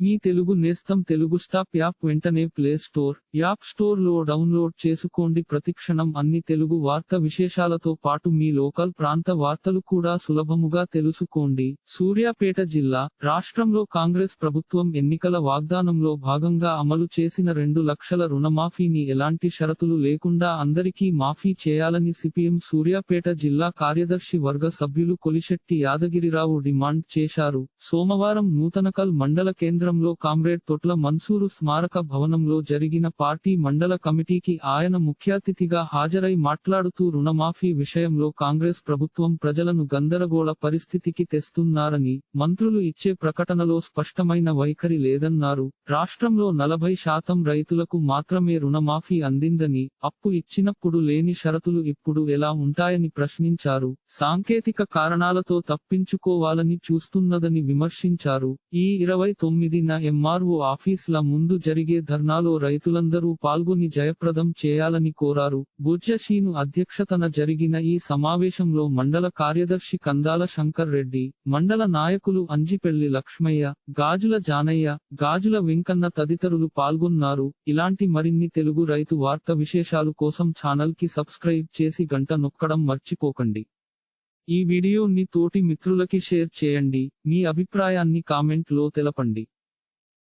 మీ తెలుగు నేస్తం Telugu stop app వెంటనే play store app స్టోర్లో డౌన్లోడ్ చేసుకోండి. ప్రతిక్షణం అన్ని తెలుగు వార్త విశేషాలతో పాటు మీ లోకల్ ప్రాంత వార్తలు కూడా సులభముగా తెలుసుకోండి. సూర్యాపేట జిల్లా రాష్ట్రంలో కాంగ్రెస్ ప్రభుత్వం ఎన్నికల వాగ్దానంలో భాగంగా అమలు చేసిన రెండు లక్షల రుణమాఫీని ఎలాంటి షరతులు లేకుండా అందరికీ మాఫీ చేయాలని సిపిఎం సూర్యాపేట జిల్లా కార్యదర్శి వర్గ సభ్యులు కొలిశెట్టి యాదగిరిరావు డిమాండ్ చేశారు. సోమవారం నూతనకల్ మండల కేంద్ర కేంద్రంలో కామ్రేడ్ తొట్ల మన్సూరు స్మారక భవనంలో జరిగిన పార్టీ మండల కమిటీకి ఆయన ముఖ్యాతిథిగా హాజరై మాట్లాడుతూ రుణమాఫీ విషయంలో కాంగ్రెస్ ప్రభుత్వం ప్రజలను గందరగోళ పరిస్థితికి తెస్తున్నారని మంత్రులు ఇచ్చే ప్రకటనలో స్పష్టమైన వైఖరి లేదన్నారు. రాష్ట్రంలో నలభై శాతం రైతులకు మాత్రమే రుణమాఫీ అందిందని అప్పు ఇచ్చినప్పుడు లేని షరతులు ఇప్పుడు ఎలా ఉంటాయని ప్రశ్నించారు. సాంకేతిక కారణాలతో తప్పించుకోవాలని చూస్తున్నదని విమర్శించారు. ఈ ఇరవై తొమ్మిది తొమ్మిదిన ఎంఆర్ఓ ఆఫీసుల ముందు జరిగే ధర్నాలో రైతులందరూ పాల్గొని జయప్రదం చేయాలని కోరారు. బుజ్జశీను అధ్యక్షతన జరిగిన ఈ సమావేశంలో మండల కార్యదర్శి కందాల శంకర్ రెడ్డి మండల నాయకులు అంజిపెళ్ళి లక్ష్మయ్య గాజుల జానయ్య గాజుల వెంకన్న తదితరులు పాల్గొన్నారు. ఇలాంటి మరిన్ని తెలుగు రైతు వార్త విశేషాలు కోసం ఛానల్కి సబ్స్క్రైబ్ చేసి గంట నొక్కడం మర్చిపోకండి. ఈ వీడియోని తోటి మిత్రులకి షేర్ చేయండి. మీ అభిప్రాయాన్ని కామెంట్లో తెలపండి.